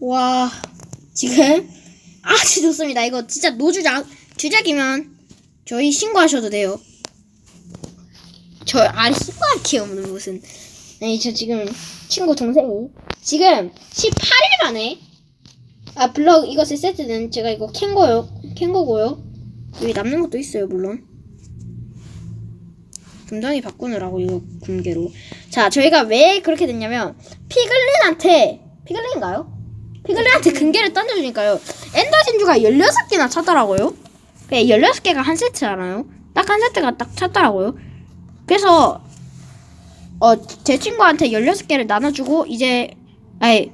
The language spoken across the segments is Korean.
와 지금 아주 좋습니다. 이거 진짜 노주작 주작이면 저희 신고하셔도 돼요. 저 아니 신고할게요 무슨. 네, 저 지금 친구 동생이 지금 18일 만에 아 블럭 이것을 세트는 제가 이거 캔 거요 캔 거고요. 여기 남는 것도 있어요 물론. 분단위 바꾸느라고 이거 군계로. 자 저희가 왜 그렇게 됐냐면 피글린한테 피글린인가요? 피글린한테 근계를 던져주니까요. 엔더 진주가 16개나 찾더라고요. 네, 16개가 한 세트잖아요. 딱 한 세트가 딱 찾더라고요. 그래서 어, 제 친구한테 16개를 나눠주고 이제 아니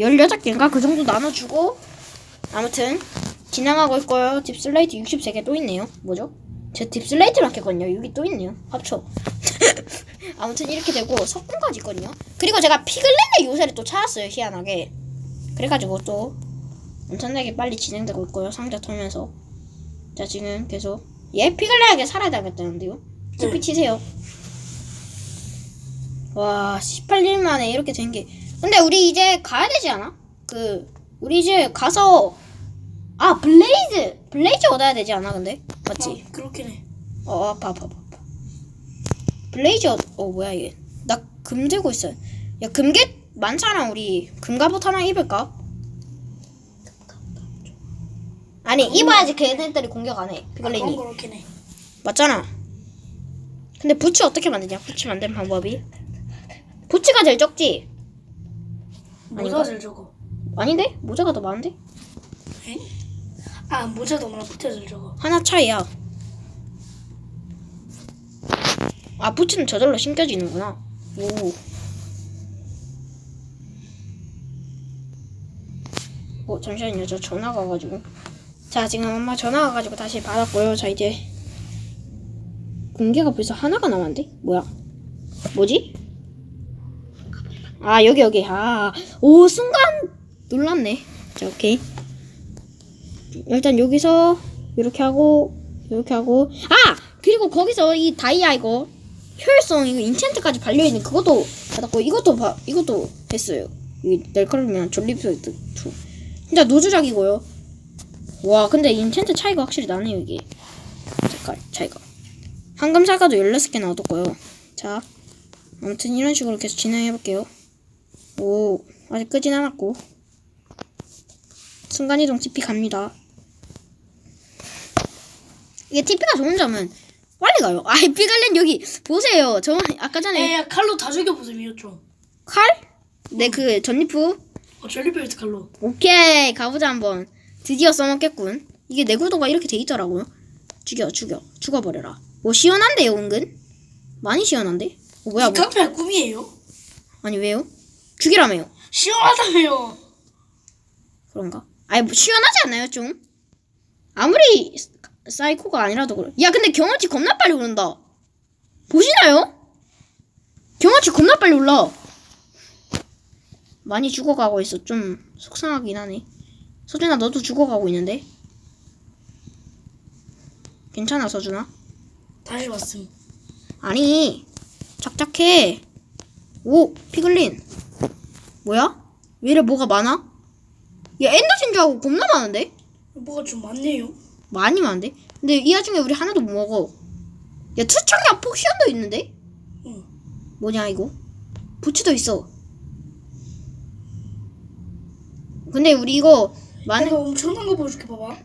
16개인가 그 정도 나눠주고 아무튼 진행하고 있고요. 딥슬레이트 63개 또 있네요. 뭐죠? 제 딥슬레이트를 아꼈거든요. 여기 또 있네요. 합쳐. 아무튼 이렇게 되고 석궁까지 있거든요. 그리고 제가 피글린의 요새를 또 찾았어요. 희한하게. 그래가지고 또 엄청나게 빨리 진행되고 있고요. 상자 털면서. 자 지금 계속 얘 피글린에게 살아야 되겠다는데요. 스피 치세요. 와 18일 만에 이렇게 된 게. 근데 우리 이제 가야 되지 않아? 그 우리 이제 가서 아 블레이즈 블레이즈 얻어야 되지 않아 근데 맞지? 아, 그렇긴 해. 어 아파 아파 아파. 블레이즈 얻- 어 뭐야 이게 나 금 들고 있어 야 금괴 많잖아 우리 금갑옷 하나 입을까? 아니 입어야지 걔네들이 공격 안해 아, 피글린이 그건 그렇긴 해. 맞잖아 근데 부츠 어떻게 만드냐 부츠 만드는 방법이 부츠가 제일 적지? 아닌가? 모자 제일 적어. 아닌데? 모자가 더 많은데? 에? 아 모자도 몰라 부채 제일 적어. 하나 차이야. 아, 부츠는 저절로 신겨지는구나. 오. 어, 잠시만요. 저 전화가 와가지고. 자, 지금 엄마 전화가 와가지고 다시 받았고요. 자, 이제. 공개가 벌써 하나가 남았는데? 뭐야? 뭐지? 아, 여기, 여기. 아, 오, 순간 놀랐네. 자, 오케이. 일단 여기서 이렇게 하고 이렇게 하고 아 그리고 거기서 이 다이아 이거 효율성 이거 인챈트까지 발려 있는 그것도 받았고 이것도 바, 이것도 했어요. 이 넬카르면 전립소이트 투 진짜 노주작이고요. 와 근데 인챈트 차이가 확실히 나네요 이게 색깔 차이가 황금 사과도 16개나 얻었고요. 자 아무튼 이런 식으로 계속 진행해 볼게요. 오 아직 끄진 않았고 순간이동 TP 갑니다. 이게 TP가 좋은 점은 빨리 가요. 아이 피갈렌 여기 보세요. 저 아까 전에 에야 칼로 다 죽여보세요 좀. 칼? 네 그 전리프 어 젤리벨트 칼로. 오케이 가보자 한번. 드디어 써먹겠군. 이게 내구도가 이렇게 돼 있더라고요. 죽여 죽여 죽어버려라. 뭐 시원한데요 은근? 많이 시원한데? 어, 뭐야 이뭐 카페 꿈이에요? 아니 왜요? 죽이라며요. 시원하다며요. 그런가? 아니 뭐 시원하지 않나요 좀? 아무리 사이코가 아니라도 그래. 야 근데 경험치 겁나 빨리 오른다. 보시나요? 경험치 겁나 빨리 올라. 많이 죽어가고 있어. 좀 속상하긴 하네. 서준아 너도 죽어가고 있는데. 괜찮아 서준아? 다시 왔음. 아니 착착해. 오 피글린. 뭐야? 왜 이래 뭐가 많아? 야 엔더진 줄 알고 겁나 많은데? 뭐가 좀 많네요. 많이 많은데? 근데 이 와중에 우리 하나도 못 먹어. 야, 투척이야 폭시언도 있는데? 응. 뭐냐, 이거? 부츠도 있어. 근데 우리 이거, 많은, 내가 엄청난 거 보여줄게 봐봐.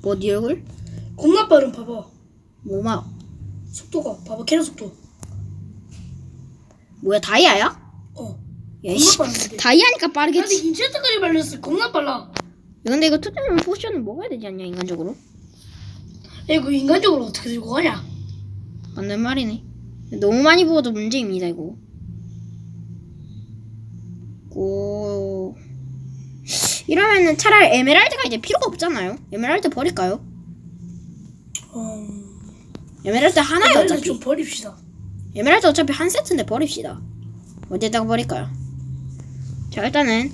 뭐, 네 얼굴? 겁나 빠른 봐봐. 뭐, 막, 속도가 봐봐 캐릭 속도. 뭐야, 다이아야? 어. 야, 씨. 겁나 빠른데. 다이아니까 근데 빠르겠지. 인체트까지 발렸어. 겁나 빨라. 야, 근데 이거 투척이면 포션을 먹어야 되지 않냐, 인간적으로? 야 이거 인간적으로 어떻게 들고 가냐? 맞는 말이네. 너무 많이 부어도 문제입니다, 이거. 오. 이러면은 차라리 에메랄드가 이제 필요가 없잖아요. 에메랄드 버릴까요? 어. 에메랄드 하나에 이거를 어차피. 좀 버립시다. 에메랄드 어차피 한 세트인데 버립시다. 어디에다가 버릴까요? 자 일단은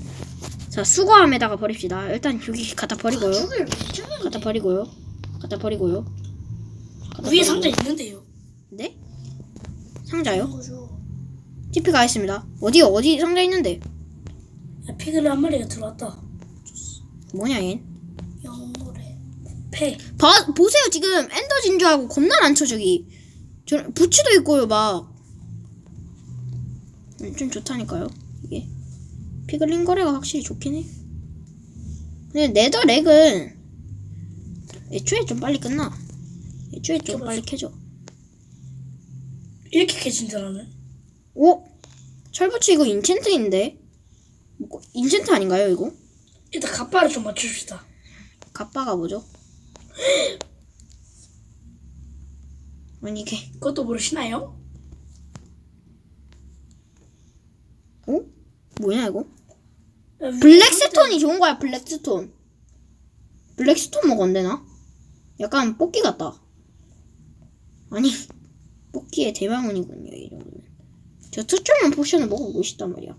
자 수거함에다가 버립시다. 일단 여기 갖다 버리고요. 죽을 갖다 버리고요. 갖다 버리고요. 갖다 위에 버리고. 상자 있는데요. 네? 상자요? 거죠. TP가 있습니다. 어디요? 어디 상자 있는데? 야, 피글 한 마리가 들어왔다. 뭐냐 얘? 영물에 패. 봐 보세요 지금 엔더 진주하고 겁나 많죠 저기. 저 부츠도 있고요 막. 음, 좀 좋다니까요 이게. 피글린 거래가 확실히 좋긴 해. 근데 네더 렉은 애초에 좀 빨리 끝나. 애초에 좀 빨리 캐져. 이렇게 캐진다라는? 오 철부츠 이거 인챈트인데. 뭐, 인챈트 아닌가요 이거? 일단 갑바를 좀 맞춰줍시다. 갑바가 뭐죠? 아니 이게 그것도 모르시나요? 어? 뭐냐 이거? 블랙스톤이 좋은 거야 블랙스톤 블랙스톤 먹었는데 나? 약간 뽑기 같다 아니 뽑기의 대망원이군요 이 정도면 저 특정한 포션을 먹어보고 싶단 말이야 야,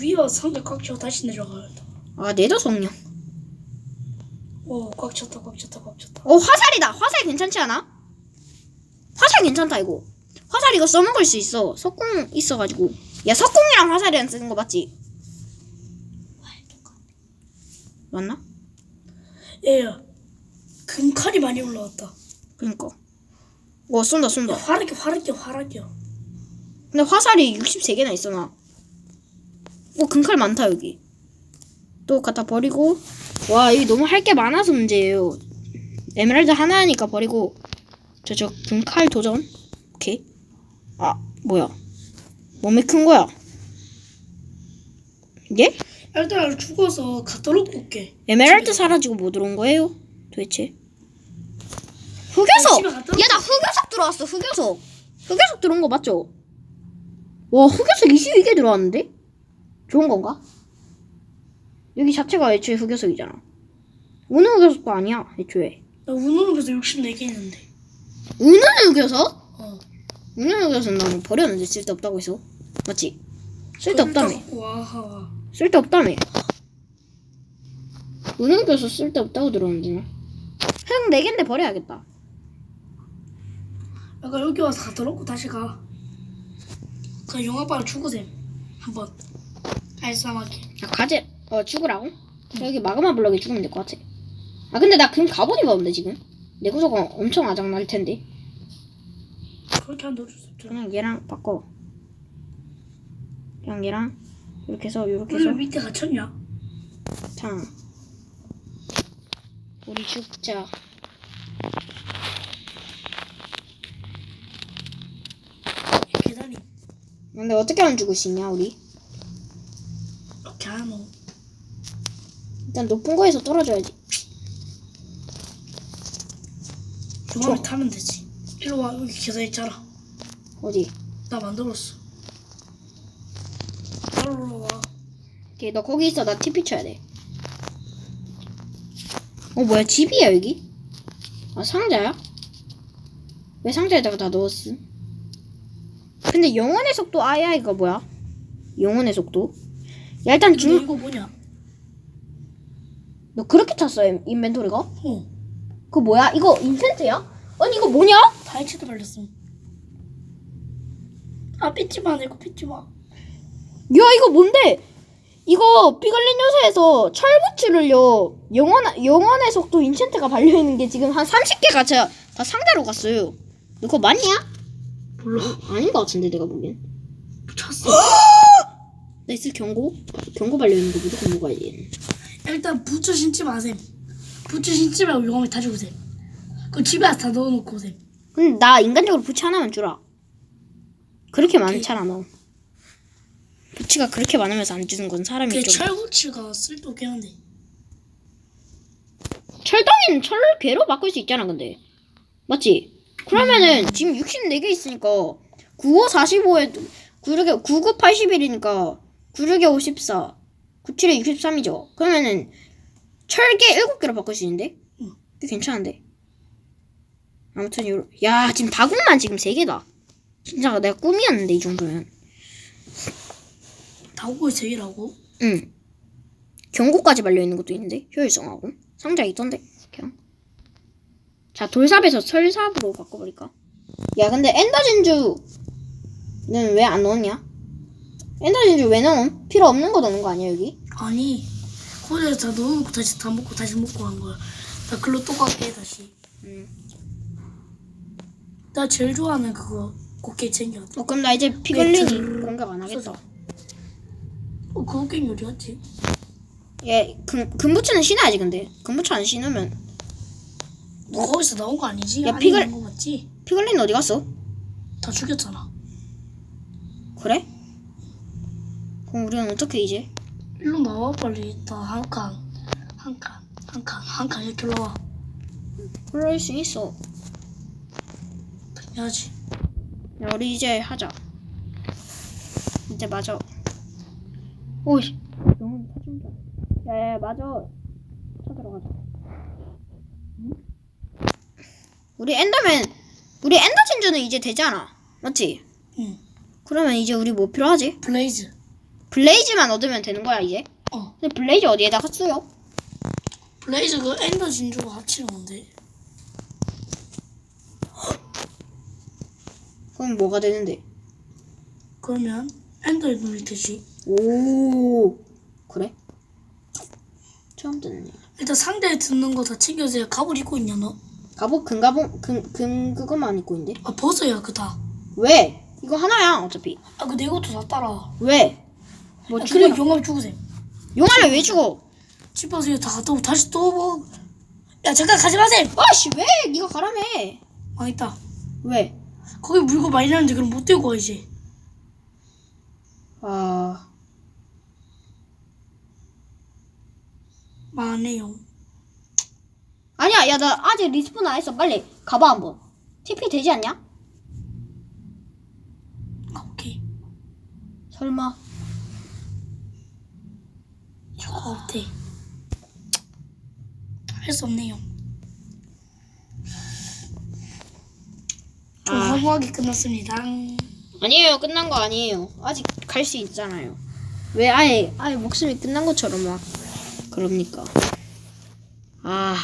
위와 상대 꽉 채워 다시 내려가야겠다. 아 네더 성령 오, 꽉 찼다, 꽉 찼다, 꽉 찼다. 어 화살이다 화살 괜찮지 않아? 화살 괜찮다 이거 화살 이거 써먹을 수 있어 석궁 있어가지고 야 석궁이랑 화살이랑 쓰는 거 맞지? 맞나? 얘야, 금칼이 많이 올라왔다. 그니까 와 쏜다 야, 쏜다 화르게, 화르게, 화르게. 근데 화살이 63개나 있어 나. 오 금칼 많다 여기. 또 갖다 버리고 와 여기 너무 할 게 많아서 문제예요. 에메랄드 하나니까 버리고 저저 금칼 도전. 오케이. 아 뭐야? 몸이 큰 거야? 이게? 일단 죽어서 놓고 올게. 에메랄드 사라지고 뭐 들어온 거예요? 도대체? 흑요석! 집에 갖다 야나 흑요석 들어왔어 흑요석 흑요석 들어온 거 맞죠? 와 흑요석 22개 들어왔는데? 좋은 건가? 여기 자체가 애초에 흑요석이잖아 우는 흑요석도 아니야 애초에 나 운으로서 64개 있는데. 우는 흑요석? 어. 우는 흑요석 나는 버렸는데 쓸데없다고 해서 맞지? 쓸데없다며 와. 쓸데없다며 우는 흑요석 쓸데없다고 들었는데 흑 4개인데 버려야겠다 약간 여기 와서 갖다 놓고 다시 가. 그 영화바를 죽으셈. 한번. 알싸하게. 야, 가재, 어, 죽으라고? 여기 마그마 블럭에 죽으면 될 것 같아. 아, 근데 나 그럼 갑옷 입었는데, 지금? 내 구석은 엄청 아작날 텐데. 그렇게 안 넣어줄 수 없잖아. 그냥 얘랑 바꿔. 그냥 얘랑, 이렇게 해서, 이렇게 왜 해서, 밑에 갇혔냐? 탕. 우리 죽자. 이 계단이 근데 어떻게 하면 죽을 수 있냐, 우리? 안 오. 일단 높은 거에서 떨어져야지. 그만 타면 되지. 이리 와 여기 계단 있잖아. 어디? 나 만들었어. 따로 와. 오케이, 너 거기 있어. 나 TP 쳐야 돼. 어, 뭐야, 집이야, 여기? 아, 상자야? 왜 상자에다가 다 넣었음? 근데 영혼의 속도 아야, 이거 뭐야? 영혼의 속도? 야, 일단 근데 중, 이거 뭐냐? 너 그렇게 찼어, 인- 인벤토리가? 어. 그거 뭐야? 이거 인센트야? 아니, 이거 뭐냐? 다이치도 발렸어. 아 삐지 마, 내거 삐지 마. 야, 이거 뭔데? 이거 피글린 요새에서 철부츠를요 영원 영원의 속도 인챈트가 발려 있는 게 지금 한 30개가 제가 다 상자로 갔어요. 너 그거 맞냐? 몰라. 아닌 것 같은데 내가 보기엔. 찼어. 나이스 경고? 경고 발려 있는 거 무조건 먹어야 돼. 일단 부츠 신지 마셈. 부츠 신지 말고 용암에 다 주세요. 그 집에 다 넣어놓고 오셈. 근데 나 인간적으로 부츠 하나만 주라. 그렇게 많잖아 너. 부츠가 그렇게 많으면서 안 주는 건 사람이 그 좀. 철부츠가 쓸데없긴 한데. 철덩이는 철괴로 바꿀 수 있잖아 근데. 맞지? 그러면은 지금 64개 있으니까 95, 45에 96에 99, 81이니까 96에 54, 97에 63이죠. 그러면은 철개 7개로 바꿀 수 있는데? 응. 꽤 괜찮은데. 아무튼 요 야, 지금 다국만 지금 3개다. 진짜 내가 꿈이었는데 이 정도면. 다오고 세 개라고? 응. 경고까지 발려 있는 것도 있는데 효율성하고 상자에 있던데 그냥. 자 돌삽에서 철삽으로 바꿔버릴까? 야 근데 엔더 진주는 왜 안 넣었냐? 엔더 진주 왜 넣음? 필요 없는 거 넣는 거 아니야 여기? 아니 거기서 다 넣어놓고 다시 다 먹고 다시 먹고 한 거야 나 글로 똑같게 해 다시 음. 나 제일 좋아하는 그거 곱게 챙겨 어 그럼 나 이제 피글린이 네, 공격 안 하겠다. 어 그거 게임 어디 갔지? 얘 금, 금부츠는 신어야지 근데 금부츠 안 신으면 너 거기서 나온 거 아니지? 야, 안에 피글- 있는 거 맞지? 피글린 어디 갔어? 다 죽였잖아 그래? 그럼 우리는 어떻게 이제? 일로 나와 빨리 다한칸 한 칸 한 칸 한 칸 이렇게 올라와 그럴 수 있어. 해야지 야 우리 이제 하자. 이제 맞아. 오이. 영혼 터진 줄. 알았어. 야야 맞아. 찾으러 가자. 응? 우리 엔더맨 우리 엔더 진주는 이제 되잖아. 맞지? 응 그러면 이제 우리 뭐 필요하지? 블레이즈 블레이즈만 얻으면 되는 거야 이제. 어 근데 블레이즈 어디에다가 쓰요? 블레이즈 그 엔더 진주가 합치는 건데 그럼 뭐가 되는데? 그러면 엔더의 눈이 되지 오 그래? 처음 듣네. 일단 상대에 듣는 거 다 챙겨서 갑옷 입고 있냐 너? 갑옷 금가봉 금금 그거만 입고 있는데? 아 벗어야 그다 왜? 이거 하나야 어차피. 아 그 내 것도 다 따라 왜? 뭐 야, 죽어? 그래 용암 죽으세요 용암을 왜 죽어? 집어서 이거 다 갖다 오고 다시 또 뭐. 야 잠깐 가지 마세요 아씨 왜? 네가 가라며. 망했다 왜? 거기 물고 많이 나는데 그럼 못 들고 와 이제 아 망하네요 아니야 야 나 아직 리스폰 안 했어 빨리 가봐 한번. TP 되지 않냐? 아, 오케이 설마. 어때 할수 없네요 좀 아. 허무하게 끝났습니다 아니에요 끝난 거 아니에요. 아직 갈 수 있잖아요. 왜 아예 아예 목숨이 끝난 것처럼 막 그럽니까? 아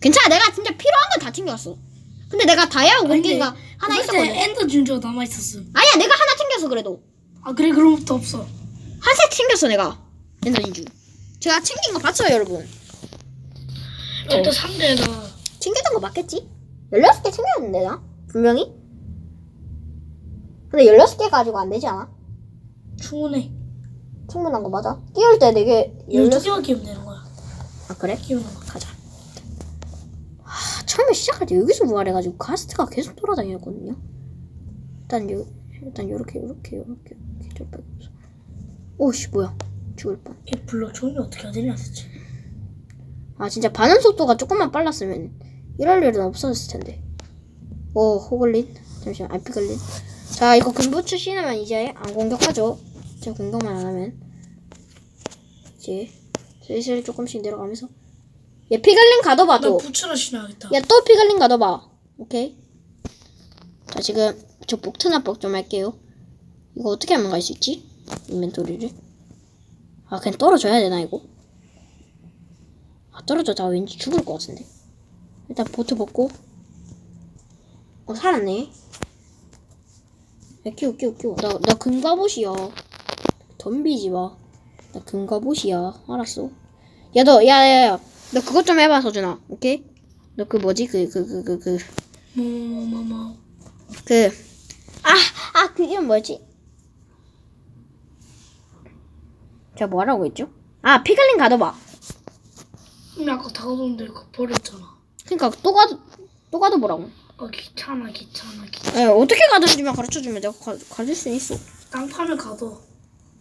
괜찮아 내가 진짜 필요한 건 다 챙겼어. 근데 내가 다이아 공기가 하나 있었거든. 엔더 진주가 남아 있었음 아니야 내가 하나 챙겼어 그래도 아 그래 그럼부터 없어 한 set 챙겼어 내가 엔더 진주. 제가 챙긴 거 봤어요 여러분. 일단 상대가 챙겼던 거 맞겠지? 16개 챙겼는데 나 분명히. 근데 16개 가지고 안 되지 않아? 충분해 충분한 거 맞아? 끼울 때 되게 16... 12개만 끼우면 되는 거야 아 그래? 끼우는 거 가자. 아, 처음에 시작할 때 여기서 부활해가지고 가스트가 계속 돌아다녔거든요. 일단 요 일단 요렇게 요렇게 요렇게 요렇게 저 빼고. 오씨 뭐야? 죽을 뻔. 이 블럭 종이 어떻게 되냐 대체 아 진짜 반응 속도가 조금만 빨랐으면 이럴 일은 없었을 텐데. 오 호글린? 잠시만 알피글린. 자 이거 금부츠 신으면 이제 안 공격하죠. 이제 공격만 안 하면. 이제 슬슬 조금씩 내려가면서. 얘 피글린 나 가둬봐도. 부츠라 신어야겠다. 야 또 피글린 가둬봐. 오케이? 자 지금 저 복트나법 좀 할게요. 이거 어떻게 하면 갈 수 있지? 인벤토리를 아 그냥 떨어져야 되나 이거? 아 떨어져. 나 왠지 죽을 것 같은데. 일단 보트 벗고. 어 살았네. 야 끼워 끼워 끼워. 나, 나 금갑옷이야. 덤비지 마나 금갑옷이야. 알았어. 야 너 야야야. 너 그것 좀 해봐 서준아. 오케이? 너 그 뭐지? 그 그 그 그 그. 뭐뭐뭐. 그. 아 아 그 이름 뭐였지? 제가 뭐라고 했죠? 아 피글린 가둬봐 근데 아까 다 가뒀는데 그거 버렸잖아 그니까 또 가도 또 가둬보라고 아 귀찮아 귀찮아 귀찮아 에 어떻게 가든지만 가르쳐주면 내가 가, 가질 수 있어 땅 파면 가둬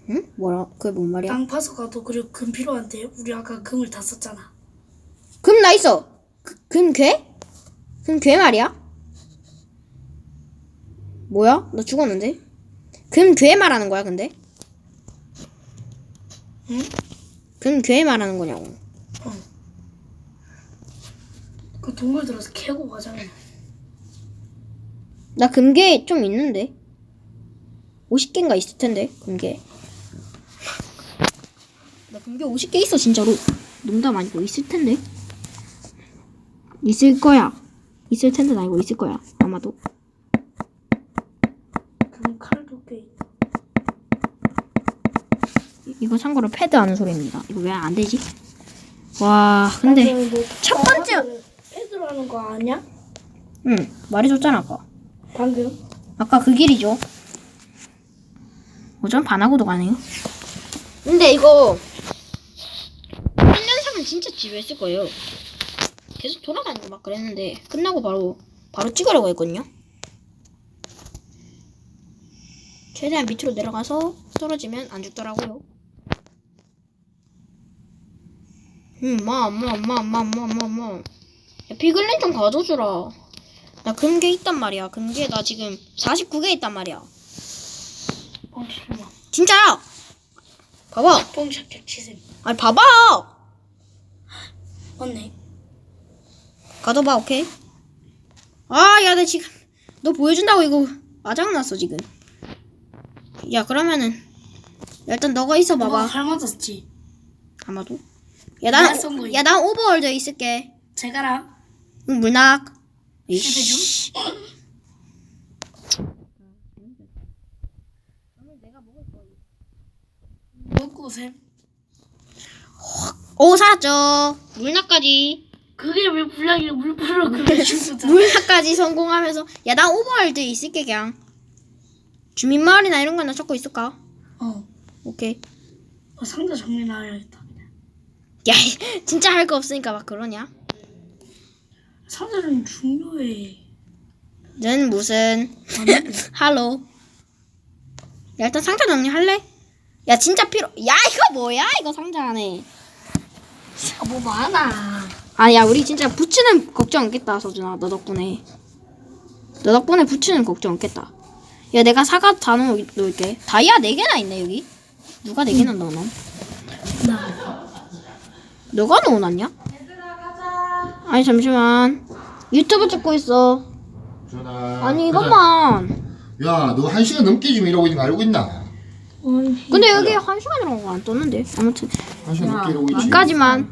응? 뭐라 그게 뭔 말이야? 땅 파서 가둬 그리고 금 필요한데 우리 아까 금을 다 썼잖아 금 나 있어 그, 금 괴? 금 괴 말이야? 뭐야? 너 죽었는데? 금 괴 말하는 거야 근데? 응? 금괴 말하는 거냐고. 그 동굴 들어서 캐고 가자면 나 금괴 좀 있는데. 50개인가 있을 텐데 금괴. 나 금괴 50개 있어 진짜로. 농담 아니고 있을 텐데. 있을 거야. 있을 텐데 아니고 있을 거야 아마도 금 칼도 꽤 있다 이거 참고로 패드 하는 소리입니다. 이거 왜 안 되지? 와, 근데 뭐첫 번째- 패드로 하는 거 아니야? 응 말해줬잖아 아까. 방금. 아까 그 길이죠. 오전 반하고도 가네요. 근데 이거 1년상은 진짜 지루했을 거예요. 계속 돌아다니고 막 그랬는데 끝나고 바로 바로 찍으려고 했거든요. 최대한 밑으로 내려가서 떨어지면 안 죽더라고요. 음, 마, 마, 마, 마, 마, 마, 마. 야, 피글린 좀 가져주라. 나 금괴 있단 말이야. 금괴 나 지금 49개 있단 말이야. 뻥치 마. 진짜야. 봐봐. 뻥착착 치셈. 아니 봐봐. 맞네. 가둬봐 오케이. 아, 야, 나 지금 너 보여준다고 이거 아장났어 지금. 야, 그러면은 야, 일단 너가 있어 봐봐. 봐봐. 잘 맞았지. 아마도. 야, 난. 야, 난 오버월드에 있을게. 제가랑 응, 물낙. 실패 이씨. 중. 먹고 셈. 오, 살았죠. 물낙까지. 그게 왜 불량이 물 뿌려 그래 죽었잖아. 물낙까지 성공하면서 야, 난 오버월드에 있을게 그냥. 주민마을이나 이런 거나 찾고 있을까? 어. 오케이. 어, 상자 정리 나야겠다. 야, 진짜 할 거 없으니까 막 그러냐? 상자는 중요해. 는 무슨. 할로. 야, 일단 상자 정리할래? 야, 진짜 필요. 야, 이거 뭐야? 이거 상자 안에. 아, 뭐 많아. 아, 야, 우리 진짜 부츠는 걱정 없겠다, 서준아. 너 덕분에. 너 덕분에 부츠는 걱정 없겠다. 야, 내가 사과 다 넣어 놓을게. 다이아 4개나 있네, 여기. 누가 4개나 넣어놔? 나. 너가 넣어놨냐? 아니, 잠시만. 유튜브 찍고 있어. 전화. 아니, 이것만. 야, 너 한 시간 넘게 지금 이러고 있는 거 알고 있나? 아니. 근데 여기 한 시간이라고 안 떴는데. 아무튼, 한 시간 넘게 이러고 있지. 여기까지만.